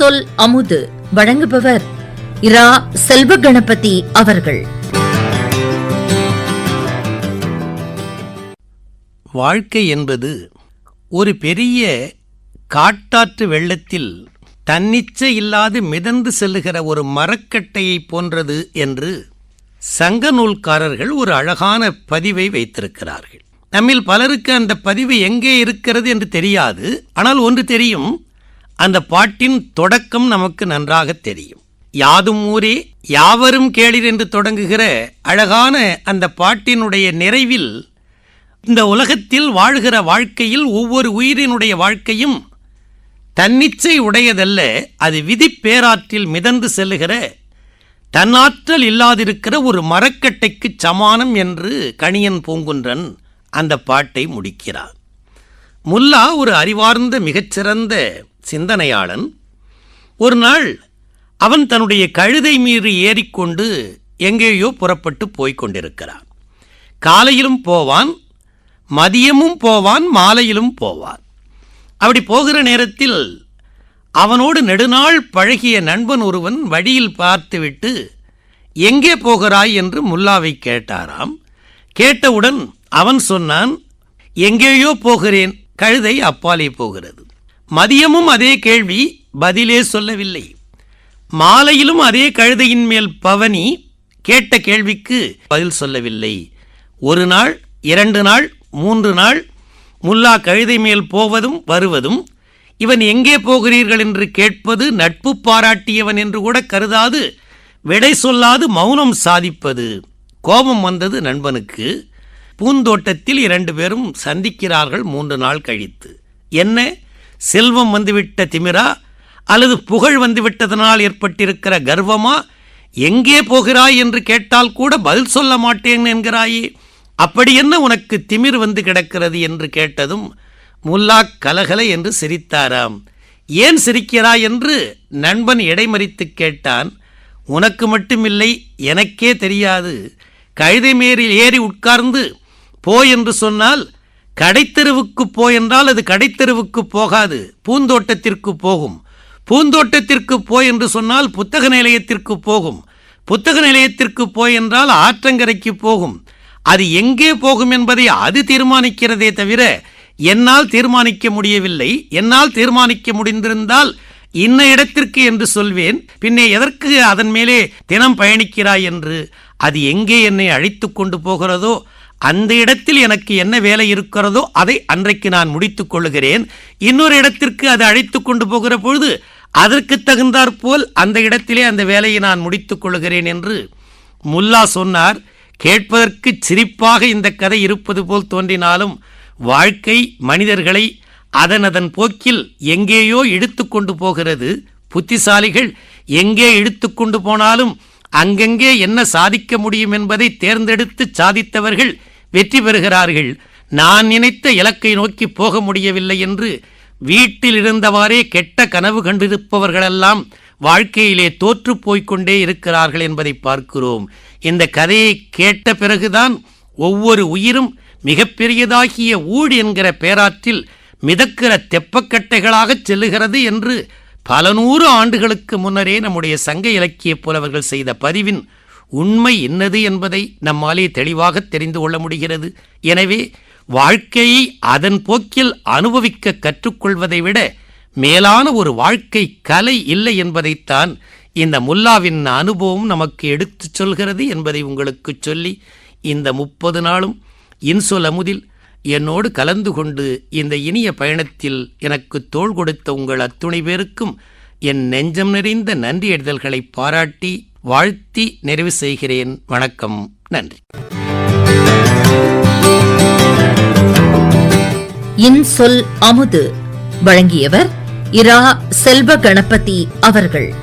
சொல் அமுது. வழங்குபவர் இரா செல்வ கணபதி அவர்கள். வாழ்க்கை என்பது ஒரு பெரிய காட்டாற்று வெள்ளத்தில் தன்னிச்சை இல்லாது மிதந்து செல்லுகிற ஒரு மரக்கட்டையை போன்றது என்று சங்க நூல்காரர்கள் ஒரு அழகான பதிவை வைத்திருக்கிறார்கள். நம்மில் பலருக்கு அந்த பதிவு எங்கே இருக்கிறது என்று தெரியாது. ஆனால் ஒன்று தெரியும். அந்த பாட்டின் தொடக்கம் நமக்கு நன்றாக தெரியும். யாதும் ஊரே யாவரும் கேளிர் என்று தொடங்குகிற அழகான அந்த பாட்டினுடைய நிறைவில் இந்த உலகத்தில் வாழ்கிற வாழ்க்கையில் ஒவ்வொரு உயிரினுடைய வாழ்க்கையும் தன்னிச்சை உடையதல்ல அது விதிப்பேராற்றில் மிதந்து செல்லுகிற தன்னாற்றல் இல்லாதிருக்கிற ஒரு மரக்கட்டைக்கு சமானம் என்று கணியன் பூங்குன்றன் அந்த பாட்டை முடிக்கிறார் முல்லா ஒரு அறிவார்ந்த மிகச்சிறந்த சிந்தனையாளன் ஒரு நாள் அவன் தன்னுடைய கழுதை மீறி ஏறிக்கொண்டு எங்கேயோ புறப்பட்டு போய்க் கொண்டிருக்கிறான் காலையிலும் போவான் மதியமும் போவான் மாலையிலும் போவான். அப்படி போகிற நேரத்தில் அவனோடு நெடுநாள் பழகிய நண்பன் ஒருவன் வழியில் பார்த்துவிட்டு எங்கே போகிறாய்? என்று முல்லாவை கேட்டாராம். கேட்டவுடன் அவன் சொன்னான் எங்கேயோ போகிறேன் கழுதை அப்பாலே போகிறது. மதியமும் அதே கேள்வி பதிலே சொல்லவில்லை. மாலையிலும் அதே கழுதையின் மேல் பவனி கேட்ட கேள்விக்கு பதில் சொல்லவில்லை. ஒரு நாள் இரண்டு நாள் மூன்று நாள் முல்லா கழுதை மேல் போவதும் வருவதும் இவன் எங்கே போகிறீர்கள்? என்று கேட்பது நட்பு பாராட்டியவன் என்று கூட கருதாது. விடை சொல்லாது மௌனம் சாதிப்பது. கோபம் வந்தது நண்பனுக்கு. பூந்தோட்டத்தில் இரண்டு பேரும் சந்திக்கிறார்கள் மூன்று நாள் கழித்து. என்ன? செல்வம் வந்துவிட்ட திமிரா அல்லது புகழ் வந்துவிட்டதனால் ஏற்பட்டிருக்கிற கர்வமா? எங்கே போகிறாய் என்று கேட்டால் கூட பதில் சொல்ல மாட்டேன் என்கிறாயே. அப்படி என்ன உனக்கு திமிர் வந்து கிடக்கிறது என்று கேட்டதும் முல்லா கலகலை என்று சிரித்தாராம். ஏன் சிரிக்கிறாய் என்று நண்பன் இடைமறித்து கேட்டான். உனக்கு மட்டுமில்லை எனக்கே தெரியாது. கழுதை மேரில் ஏறி உட்கார்ந்து போ என்று சொன்னால் கடைத்தெருவுக்கு போ என்றால் அது கடைத்தெருவுக்கு போகாது. பூந்தோட்டத்திற்கு போகும். பூந்தோட்டத்திற்கு போய் என்று சொன்னால் புத்தக நிலையத்திற்கு போகும். புத்தக நிலையத்திற்கு போய் என்றால் ஆற்றங்கரைக்கு போகும். அது எங்கே போகும் என்பதை அது தீர்மானிக்கிறதே தவிர என்னால் தீர்மானிக்க முடியவில்லை. என்னால் தீர்மானிக்க முடிந்திருந்தால் இன்ன இடத்திற்கு என்று சொல்வேன். பின்னே எதற்கு அதன் மேலே தினம் பயணிக்கிறாய் என்று அது எங்கே என்னை அழைத்து கொண்டு போகிறதோ அந்த இடத்தில் எனக்கு என்ன வேலை இருக்கிறதோ அதை அன்றைக்கு நான் முடித்துக் கொள்ளுகிறேன். இன்னொரு இடத்திற்கு அது அழைத்து கொண்டு போகிற பொழுது அதற்கு தகுந்தாற்போல் அந்த இடத்திலே அந்த வேலையை நான் முடித்துக் கொள்ளுகிறேன் என்று முல்லா சொன்னார். கேட்பதற்கு சிரிப்பாக இந்த கதை இருப்பது போல் தோன்றினாலும் வாழ்க்கை மனிதர்களை அதன் அதன் போக்கில் எங்கேயோ இழுத்து கொண்டு போகிறது. புத்திசாலிகள் எங்கே இழுத்து கொண்டு போனாலும் அங்கங்கே என்ன சாதிக்க முடியும் என்பதை தேர்ந்தெடுத்து சாதித்தவர்கள் வெற்றி பெறுகிறார்கள். நான் நினைத்த இலக்கை நோக்கி போக முடியவில்லை என்று வீட்டில் இருந்தவாறே கெட்ட கனவு கண்டிருப்பவர்களெல்லாம் வாழ்க்கையிலே தோற்று போய்க்கொண்டே இருக்கிறார்கள் என்பதை பார்க்கிறோம். இந்த கதையை கேட்ட பிறகுதான் ஒவ்வொரு உயிரும் மிகப்பெரியதாகிய ஊழ் என்கிற பேராற்றில் மிதக்கிற தெப்பக்கட்டைகளாகச் செல்லுகிறது என்று பல நூறு ஆண்டுகளுக்கு முன்னரே நம்முடைய சங்க இலக்கிய புலவர்கள் செய்த பதிவின் உண்மை என்னது என்பதை நம்மாலே தெளிவாக தெரிந்து கொள்ள முடிகிறது. எனவே வாழ்க்கையை அதன் போக்கில் அனுபவிக்க கற்றுக்கொள்வதை விட மேலான ஒரு வாழ்க்கை கலை இல்லை என்பதைத்தான் இந்த முல்லாவின் அனுபவம் நமக்கு எடுத்துச் சொல்கிறது என்பதை உங்களுக்கு சொல்லி இந்த முப்பது நாளும் இன்சொல் அமுதில் என்னோடு கலந்து கொண்டு இந்த இனிய பயணத்தில் எனக்கு தோள் கொடுத்த உங்கள் அத்துணை பேருக்கும் என் நெஞ்சம் நிறைந்த நன்றியறிதல்களை பாராட்டி வாழ்த்தி நிறைவு செய்கிறேன். வணக்கம். நன்றி. இன்சொல் அமுது. வழங்கியவர் இரா செல்வ கணபதி அவர்கள்.